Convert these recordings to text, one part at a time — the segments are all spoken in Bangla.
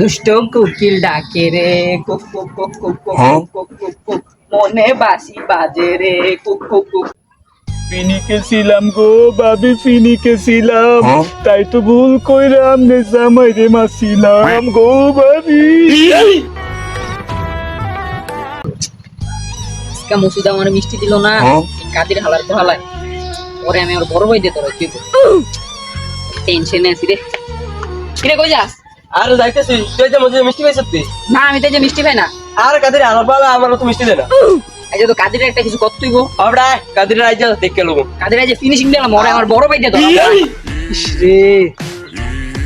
দুষ্ট কুকিল ডাকে রে কুক কুক কুক কুক কুক? কুক কুক কুক মনে বাসি বাজে রে কুক কুক কুক। ফিনিকে ছিলাম গো ভাবি ফিনিকে ছিলাম। হ্যাঁ? তাই তো ভুল কইরাম নে জামাই রে মাছিলাম গো ভাবি। আজকে মসুদা আমার মিষ্টি দিল না হ্যাঁ? কাদির হালার তো হালায়। পরে আমি আমার বড় ভাই দিয়ে তোরা টেনশনে আছি রে। কিরে কই যাস? আর যাইতেছি তুই যে মধ্যে মিষ্টি পাইছিস তুই? না আমি তো যে মিষ্টি পাই না। আর কাদের আমার তো মিষ্টি দে না। এই যে তো কাদির একটা কিছু কত তুইব আমরা কাদের রাইজা দেখে লোক কাদির এই ফিনিশিং দিলাম ওরে আমার বড় ভাই দিয়ে রে।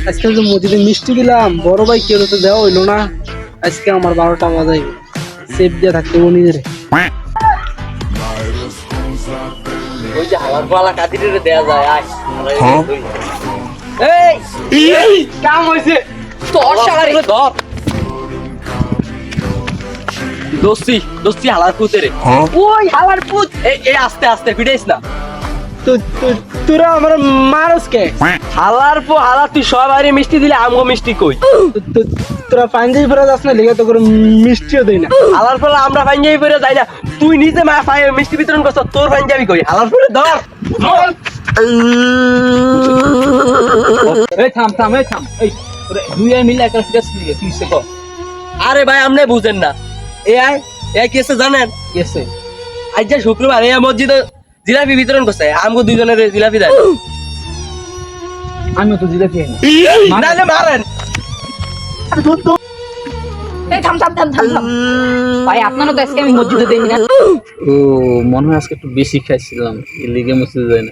আজকে যে মসজিদে মিষ্টি দিলাম বড় ভাই কেউ তো দেওয়া হইল না। আজকে আমার বারোটা বাজাই সেফ দিয়ে থাকতে হবে নিজের। ওই যে হালার পালা কাদের দেয়া যায় আয়। হ্যাঁ? এই কাম হইছে। তোর শালারে। ধর। দোস্তি দোস্তি হালার কুতে রে হ্যাঁ? ওই হালার পুত। এই এই আস্তে আস্তে ফিটাইস না। তোরা আমার মারস কে? হালার পো হালার তুই সবারই মিষ্টি দিলে আমগো মিষ্টি কই? তোরা পাঞ্জাবি পরে যাস না লিগে তো করে মিষ্টিও দেয় না। হালার ফলে আমরা পাঞ্জাবি পরে যাই না। তুই নিজে মা পায়ে মিষ্টি বিতরণ করছ তোর পাঞ্জাবি কই? হালার ফলে ধর। এই থাম থাম এই থাম। এই দুই আই মিলে একটা সিরিয়াস নিয়ে তুই সে আরে ভাই আপনি বুঝেন না। এ কেসে জানেন? কেসে আজ যে শুক্রবার এই মসজিদে জিলাপি বিতরণ করছে। আমগো দুইজনের জিলাপি দেয়। আমিও তো জিলাপি খাই মারেন। এই থাম থাম থাম থাম থাম। ভাই আপনারও তো আজকে আমি মসজিদে দেই না। ও মনে হয় আজকে একটু বেশি খাইছিলাম। এই লিগে যায় না।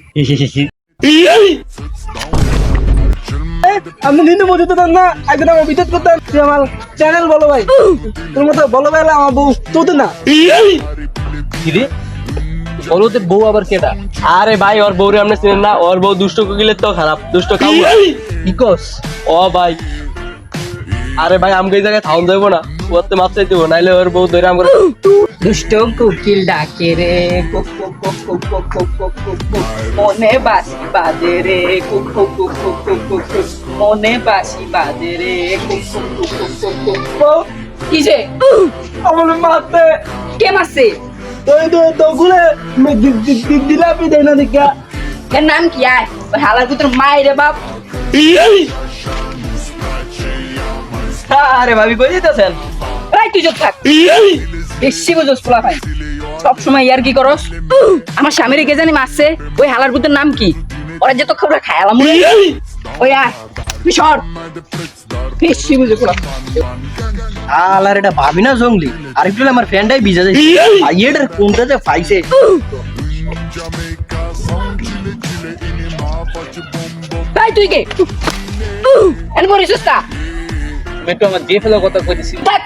আপনি কিন্তু মসজিদে দেন না একদিন আমার বিদ্যুৎ করতেন। তুই আমার চ্যানেল বলো ভাই। তোর মতো বলো ভাই আমার বউ তোদের না। বলতে বউ আবার কেডা আরে ভাই ওর বউরে আপনি চিনেন না ওর বউ দুষ্ট কোকিলের তো খারাপ দুষ্ট কাউ কি কস ও ভাই। আরে ভাই আমগো এই জায়গায় থাউন দেবো না ওর তো মাপ চাইতে নাইলে ওর বউ ধরে আমগো দুষ্ট কুকিল ডাকে রে মনে বাসি বাজে রে কুক কুক কুক কুক কুক মনে বাসি বাজে রে কুক কুক কুক কুক কুক কুক কুক কিসে আমার মারতে কে মারছে তুই তো তোগুলে দিলাপি দেয় না দেখা এর নাম কি আয় হালা হালার ভিতর রে বাপ আরে ভাবি কই দিতেছেন প্রায় তুই যোগ থাক বেশি বুঝোস পোলা ভাই সব সময় ইয়ার কি করস? আমার স্বামীর কে জানি মারছে? ওই হালার পুত্রের নাম কি? ওরা যে তো খবর খায়ালাম ওই আয় সর। বেশি বুঝে আলার এটা ভাবি না জঙ্গলি? আর একটু আমার ফ্রেন্ডাই ভিজা যায় ভাইয়েটার কোনটা যে ফাইছে? তাই তুই কে? এন মরিস কা আমি আমার দিয়ে ফেলার কথা কইতেছি। দেখ।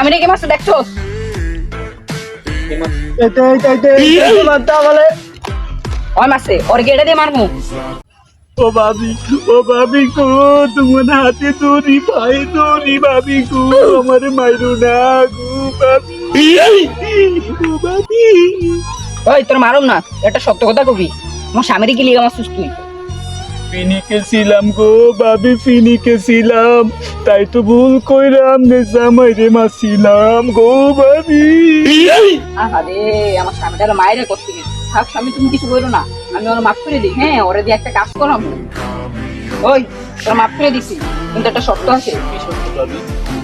আমার কে মারছে দেখছোস? মারতে বলে ওই ওর দিয়ে মারমু। ও ভাবি ও ভাবি গো তোমার হাতে দড়ি ভাই দড়ি ভাবি গো আমার মাইরো না গো ভাবি। গো ভাবি। ওই তোর মারুম না একটা সত্য কথা কবি। আমার স্বামীর কি লিগা মারছিস তুই। ফিনিকে ছিলাম গো ভাবি ফিনিকে ছিলাম তাই তো ভুল কইরাম নে জামাই রে মাছিলাম গো ভাবি। আরে আমার স্বামীটার মায়ের করতে গেছে থাক স্বামী তুমি কিছু বলো না। আমি ওর মাফ করে দিই। হ্যাঁ ওরা দিয়ে একটা কাজ করাম। ওই তোর মাফ করে দিছি। কিন্তু একটা শর্ত আছে।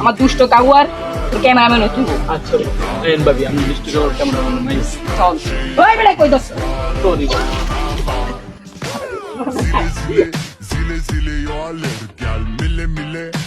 আমার দুষ্ট কাউয়ার ক্যামেরাম্যান হইতে হবে। আচ্ছা ভাবি আমি দৃষ্টি করার কেমন নাই চল। ওই বেটা কই দছ sorry hayaller Gel mile mile.